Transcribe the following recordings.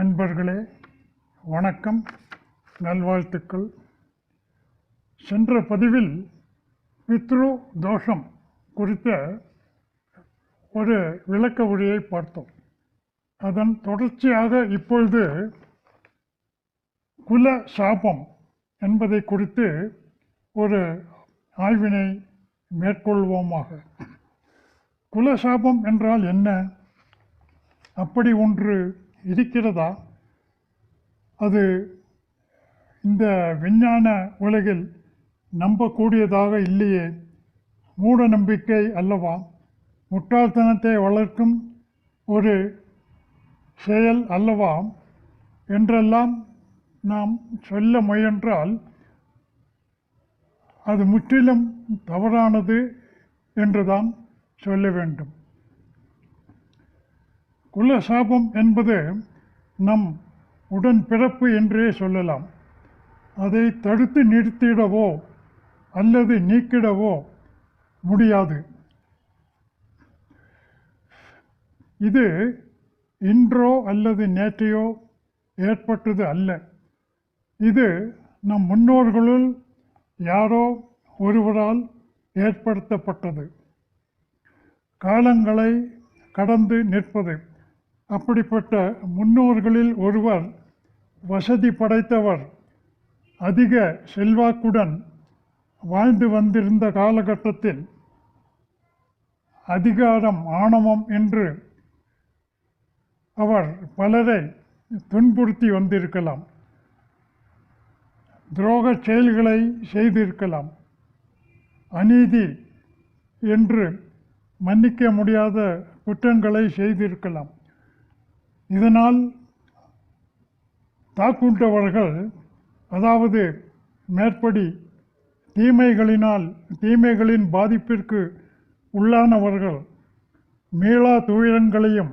அன்பர்களே வணக்கம் நல்வாழ்த்துக்கள். சென்ற பதிவில் பித்ரு தோஷம் குறித்த ஒரு விளக்க உரையை பார்த்தோம். அதன் தொடர்ச்சியாக இப்பொழுது குல சாபம் என்பதை குறித்து ஒரு ஆய்வினை மேற்கொள்வோமாக. குல சாபம் என்றால் என்ன? அப்படி ஒன்று இருக்கிறதா? அது இந்த விஞ்ஞான உலகில் நம்பக்கூடியதாக இல்லையே. மூட நம்பிக்கை அல்லவா? முட்டாள்தனத்தை வளர்க்கும் ஒரு செயல் அல்லவா? என்றெல்லாம் நாம் சொல்ல முயன்றால் அது முற்றிலும் தவறானது என்றுதான் சொல்ல வேண்டும். குல சாபம் என்பது நம் உடன் பிறப்பு என்றே சொல்லலாம். அதை தடுத்து நிறுத்திடவோ அல்லது நீக்கிடவோ முடியாது. இது இன்றோ அல்லது நேற்றையோ ஏற்பட்டது அல்ல. இது நம் முன்னோர்களுள் யாரோ ஒருவரால் ஏற்படுத்தப்பட்டது. காலங்களை கடந்து நிற்பது. அப்படிப்பட்ட முன்னோர்களில் ஒருவர் வசதி படைத்தவர் அதிக செல்வாக்குடன் வாழ்ந்து வந்திருந்த காலகட்டத்தில் அதிகாரம் ஆணவம் என்று அவர் பலரை துன்புறுத்தி வந்திருக்கலாம். துரோக செயல்களை செய்திருக்கலாம். அநீதி என்று மன்னிக்க முடியாத குற்றங்களை செய்திருக்கலாம். இதனால் தாக்குண்டவர்கள் அதாவது மேற்படி தீமைகளினால் தீமைகளின் பாதிப்பிற்கு உள்ளானவர்கள் மீளா துயரங்களையும்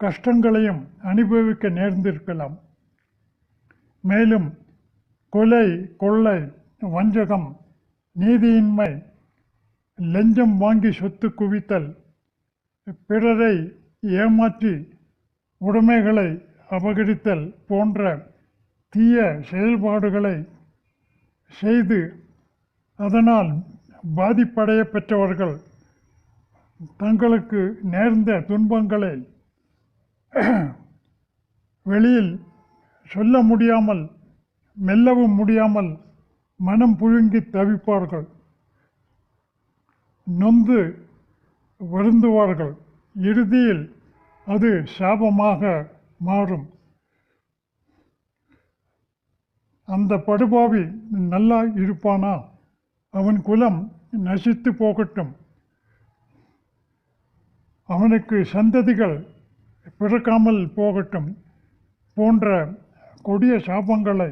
கஷ்டங்களையும் அனுபவிக்க நேர்ந்திருக்கலாம். மேலும் கொலை கொள்ளை வஞ்சகம் நீதியின்மை லஞ்சம் வாங்கி சொத்து குவித்தல் பிறரை ஏமாற்றி உடைமைகளை அபகரித்தல் போன்ற தீய செயல்பாடுகளை செய்து அதனால் பாதிப்படைய பெற்றவர்கள் தங்களுக்கு நேர்ந்த துன்பங்களை வெளியில் சொல்ல முடியாமல் மெல்லவும் முடியாமல் மனம் புழுங்கி தவிப்பார்கள். நொந்து வருந்துவார்கள். இறுதியில் அது சாபமாக மாறும். அந்த படுபாவி நல்லா இருப்பானா அவன் குலம் நசித்து போகட்டும். அவனுக்கு சந்ததிகள் பிறக்காமல் போகட்டும் போன்ற கொடிய சாபங்களை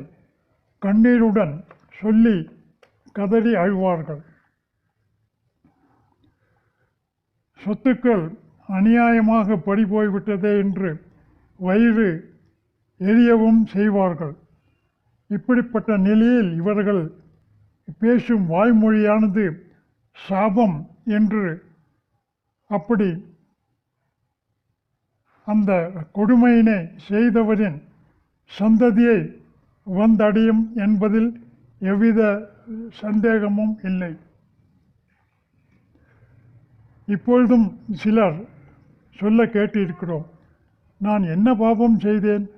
கண்ணீருடன் சொல்லி கதறி அழுவார்கள். சொத்துக்கள் அநியாயமாக படி போய்விட்டதே என்று வயிறு எரியவும் செய்வார்கள். இப்படிப்பட்ட நிலையில் இவர்கள் பேசும் வாய்மொழியானது சாபம் என்று அப்படி அந்த கொடுமையினை செய்தவரின் சந்ததியை வந்தடையும் என்பதில் எவ்வித சந்தேகமும் இல்லை. இப்பொழுதும் சிலர் சொல்ல கேட்டிருக்கிறோம். நான் என்ன பாபம் செய்தேன்?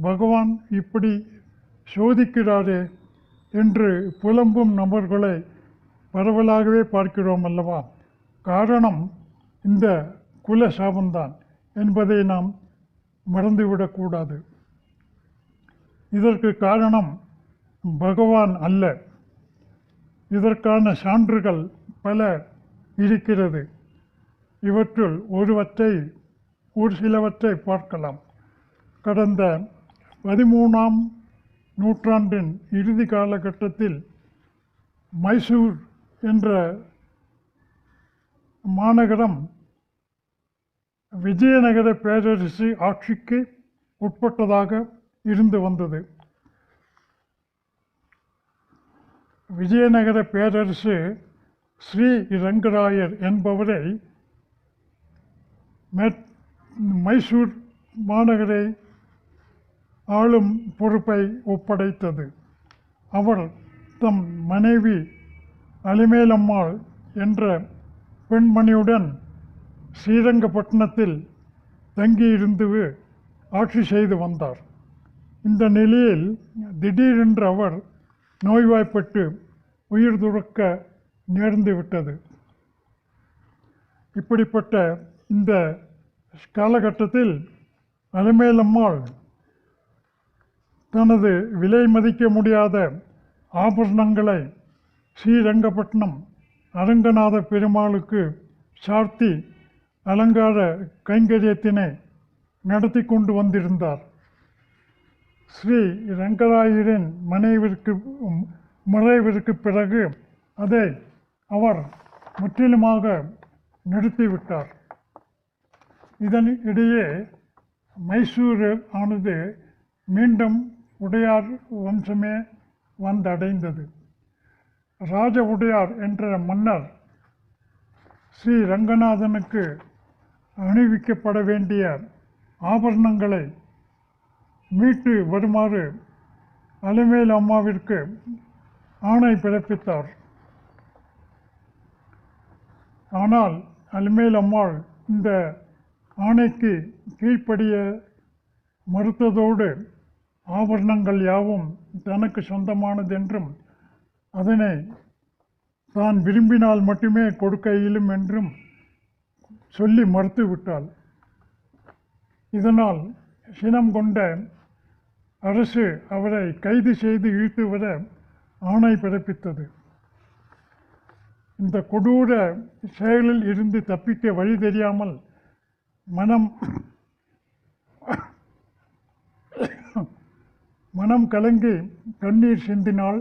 பகவான் இப்படி சோதிக்கிறாரே என்று புலம்பும் நபர்களை பரவலாகவே பார்க்கிறோம் அல்லவா? காரணம் இந்த குல சாபம்தான் என்பதை நாம் மறந்துவிடக்கூடாது இதற்கு காரணம் பகவான் அல்ல. இதற்கான சான்றுகள் பல இருக்கிறது. இவற்றுள் ஒருவற்றை ஒரு சிலவற்றை பார்க்கலாம். கடந்த பதிமூணாம் நூற்றாண்டின் இறுதி காலகட்டத்தில் மைசூர் என்ற மாநகரம் விஜயநகர பேரரசு ஆட்சிக்கு உட்பட்டதாக இருந்து வந்தது. விஜயநகர பேரரசு ஸ்ரீ ரங்கராயர் என்பவரை மேற் மைசூர் மாநகரை ஆளும் பொறுப்பை ஒப்படைத்தது. அவர் தம் மனைவி அலிமேலம்மாள் என்ற பெண்மணியுடன் ஸ்ரீரங்கப்பட்டினத்தில் தங்கியிருந்து ஆட்சி செய்து வந்தார். இந்த நிலையில் திடீரென்று அவர் நோய்வாய்ப்பட்டு உயிர் துறக்க நேர்ந்துவிட்டது இப்படிப்பட்ட இந்த காலகட்டத்தில் அலமேலம்மாள் தனது விலை மதிக்க முடியாத ஆபரணங்களை ஸ்ரீரங்கப்பட்டினம் அரங்கநாத பெருமாளுக்கு சார்த்தி அலங்கார கைங்கரியத்தினை நடத்தி கொண்டு வந்திருந்தார். ஸ்ரீ ரங்கராயரின் மனைவிற்கு மறைவிற்கு பிறகு அதை அவர் முற்றிலுமாக நிறுத்திவிட்டார். இதன் இடையே மைசூர் ஆனது மீண்டும் உடையார் வம்சமே வந்தடைந்தது. ராஜ உடையார் என்ற மன்னர் ஸ்ரீ ரங்கநாதனுக்கு அணிவிக்கப்பட வேண்டிய ஆபரணங்களை மீட்டு வருமாறு அலைமேல் அம்மாவிற்கு ஆணை பிறப்பித்தார். ஆனால் அலைமேல் அம்மாள் இந்த ஆணைக்கு கீழ்ப்படிய மறுத்ததோடு ஆபரணங்கள் யாவும் தனக்கு சொந்தமானதென்றும் அதனை தான் விரும்பினால் மட்டுமே கொடுக்க இயலும் என்றும் சொல்லி மறுத்து விட்டாள் இதனால் சினம் கொண்ட அரசு அவரை கைது செய்து இழுத்து வர ஆணை பிறப்பித்தது. இந்த கொடூர செயலில் இருந்து தப்பிக்க வழி தெரியாமல் மனம் மனம் கலங்கி கண்ணீர் சிந்தினாள்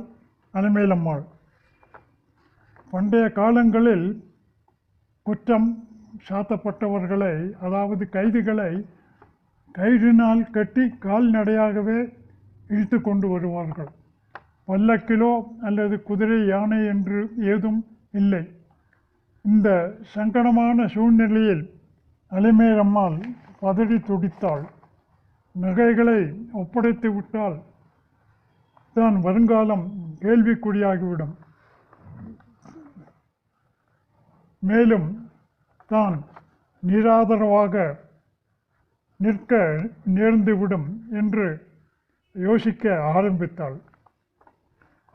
அலமேலம்மாள் பண்டைய காலங்களில் குற்றம் சாத்தப்பட்டவர்களை அதாவது கைதிகளை கயிறினால் கட்டி கால்நடையாகவே இழுத்து கொண்டு வருவார்கள். பல்லக்கிலோ அல்லது குதிரை யானை என்று ஏதும் இல்லை. இந்த சங்கடமான சூழ்நிலையில் அலிமேரம்மாள் பதறி துடித்தாள். நகைகளை ஒப்படைத்து விட்டால் தான் வருங்காலம் கேள்விக்குறியாகிவிடும். மேலும் தான் நிராதரவாக நிற்க நேர்ந்துவிடும் என்று யோசிக்க ஆரம்பித்தாள்.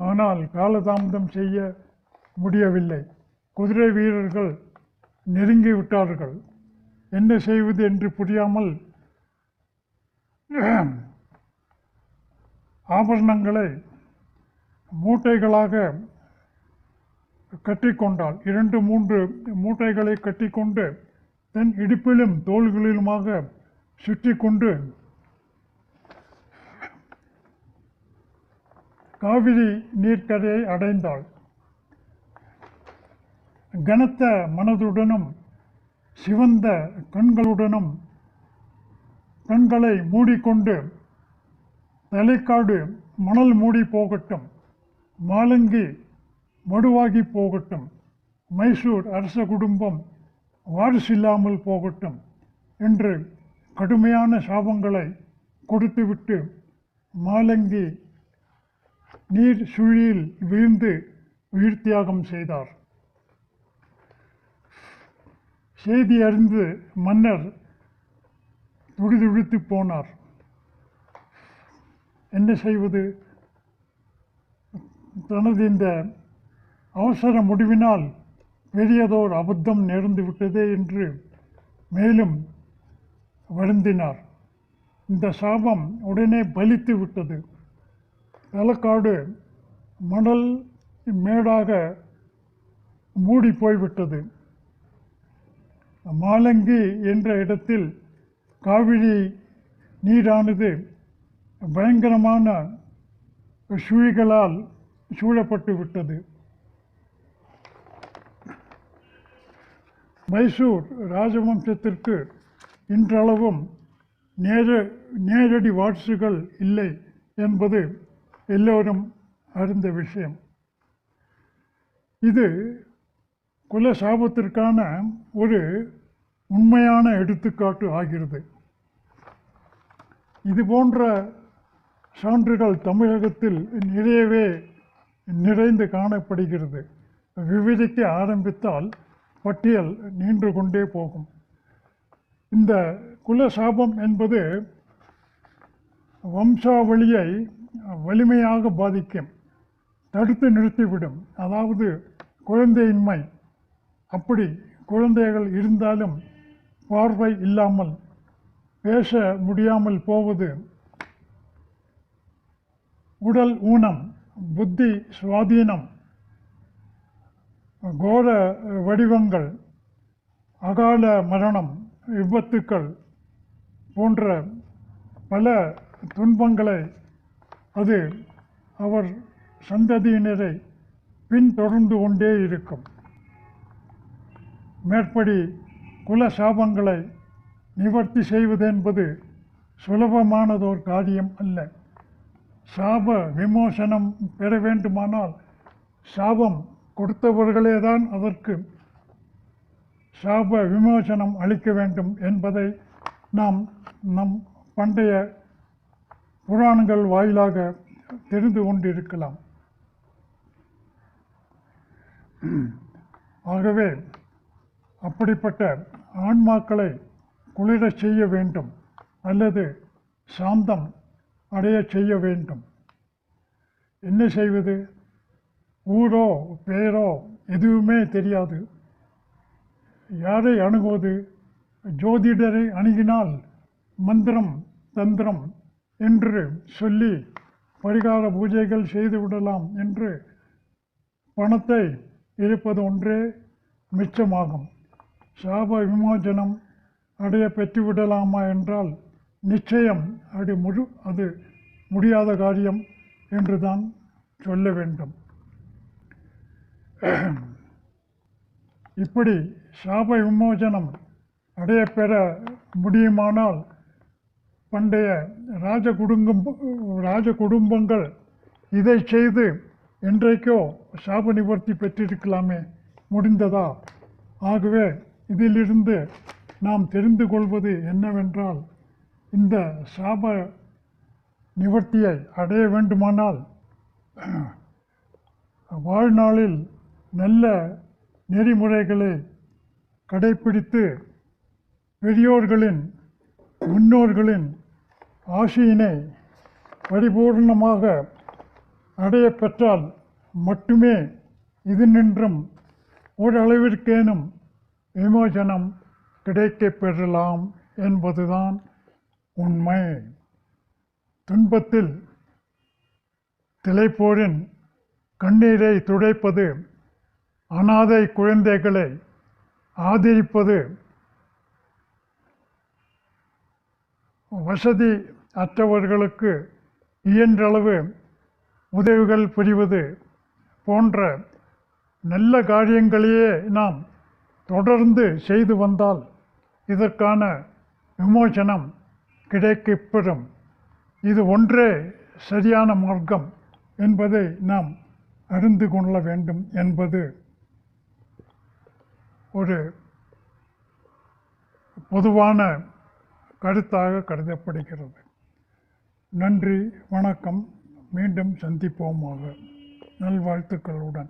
ஆனால் காலதாமதம் செய்ய முடியவில்லை. குதிரை வீரர்கள் நெருங்கி விட்டார்கள் என்ன செய்வது என்று புரியாமல் ஆபரணங்களை மூட்டைகளாக கட்டிக்கொண்டாள் இரண்டு மூன்று மூட்டைகளை கட்டிக்கொண்டு தன் இடுப்பிலும் தோள்களிலுமாக சுற்றி கொண்டு காவிரி நீர்க்கரையை அடைந்தாள். கனத்த மனதுடனும் சிவந்த கண்களுடனும் கண்களை மூடிக்கொண்டு தலைக்காடு மணல் மூடி போகட்டும். மாலங்கி மடுவாகி போகட்டும். மைசூர் அரச குடும்பம் வாரிசில்லாமல் போகட்டும் என்று கடுமையான சாபங்களை கொடுத்துவிட்டு மாலங்கி நீர் சுழியில் வீழ்ந்து உயிர் தியாகம் செய்தார். செய்தி அறிந்து மன்னர் துடிதுடித்து போனார். என்ன செய்வது? தனது இந்த அவசர முடிவினால் பெரியதோர் அபத்தம் நேர்ந்து விட்டதே என்று மேலும் வருந்தினார். இந்த சாபம் உடனே பலித்து விட்டது. தலக்காடு மணல் மேடாக மூடி போய்விட்டது. மாலங்கி என்ற இடத்தில் காவிரி நீரானது பயங்கரமான சுழிகளால் சூழப்பட்டு விட்டது. மைசூர் ராஜவம்சத்திற்கு இன்றளவும் நேர நேரடி வாட்சுகள் இல்லை என்பது எல்லோரும் அறிந்த விஷயம். இது குல சாபத்திற்கான ஒரு உண்மையான எடுத்துக்காட்டு ஆகிறது. இது போன்ற சான்றுகள் தமிழகத்தில் நிறையவே நிறைந்து காணப்படுகிறது. விவரிக்க ஆரம்பித்தால் பட்டியல் நீண்டு கொண்டே போகும். இந்த குல சாபம் என்பது வம்சாவளியை வலிமையாக பாதிக்கும் தடுத்து நிறுத்திவிடும். அதாவது குழந்தையின்மை அப்படி குழந்தைகள் இருந்தாலும் பார்வை இல்லாமல் பேச முடியாமல் போவது உடல் ஊனம் புத்தி சுவாதீனம் கோர வடிவங்கள் அகால மரணம் விபத்துக்கள் போன்ற பல துன்பங்களை அது அவர் சந்ததியினரை பின்தொடர்ந்து கொண்டே இருக்கும். மேற்படி குல சாபங்களை நிவர்த்தி செய்வதென்பது சுலபமானதோர் காரியம் அல்ல. சாப விமோசனம் பெற வேண்டுமானால் சாபம் கொடுத்தவர்களே தான் அதற்கு சாப விமோசனம் அளிக்க வேண்டும் என்பதை நாம் நம் பண்டைய புராணங்கள் வாயிலாக தெரிந்து கொண்டிருக்கலாம். ஆகவே அப்படிப்பட்ட ஆன்மாக்களை குளிரச் செய்ய வேண்டும் அல்லது சாந்தம் அடையச் செய்ய வேண்டும். என்ன செய்வது? ஊரோ பேரோ எதுவுமே தெரியாது. யாரை அணுகுவது? ஜோதிடரை அணுகினால் மந்திரம் தந்திரம் என்று சொல்லி பரிகார பூஜைகள் செய்து விடலாம் என்று பணத்தை இருப்பது ஒன்றே மிச்சமாகும். சாப விமோசனம் அடைய பெற்றுவிடலாமா என்றால் நிச்சயம் அது முழு அது முடியாத காரியம் என்று தான் சொல்ல வேண்டும். இப்படி சாப விமோசனம் அடைய பெற முடியுமானால் பண்டைய ராஜ குடும்பம் ராஜ குடும்பங்கள் இதை செய்து என்றைக்கோ சாப நிவர்த்தி பெற்றிருக்கலாமே முடிந்ததா? ஆகவே இதிலிருந்து நாம் தெரிந்து கொள்வது என்னவென்றால் இந்த சாப நிவர்த்தியை அடைய வேண்டுமானால் வாழ்நாளில் நல்ல நெறிமுறைகளை கடைப்பிடித்து பெரியோர்களின் முன்னோர்களின் ஆசையினை பரிபூர்ணமாக அடைய பெற்றால் மட்டுமே இது நின்றும் ஓரளவிற்கேனும் விமோசனம் கிடைக்கப் பெறலாம் என்பதுதான் உண்மை. துன்பத்தில் திளைப்போரின் கண்ணீரை துடைப்பது அனாதை குழந்தைகளை ஆதரிப்பது வசதி அற்றவர்களுக்கு இயன்றளவு உதவிகள் புரிவது போன்ற நல்ல காரியங்களையே நாம் தொடர்ந்து செய்து வந்தால் இதற்கான விமோசனம் கிடைக்கப்பெறும். இது ஒன்றே சரியான மார்க்கம் என்பதை நாம் அறிந்து கொள்ள வேண்டும் என்பது ஒரு பொதுவான கருத்தாக கருதப்படுகிறது. நன்றி வணக்கம். மீண்டும் சந்திப்போமாக. நல்வாழ்த்துக்களுடன்.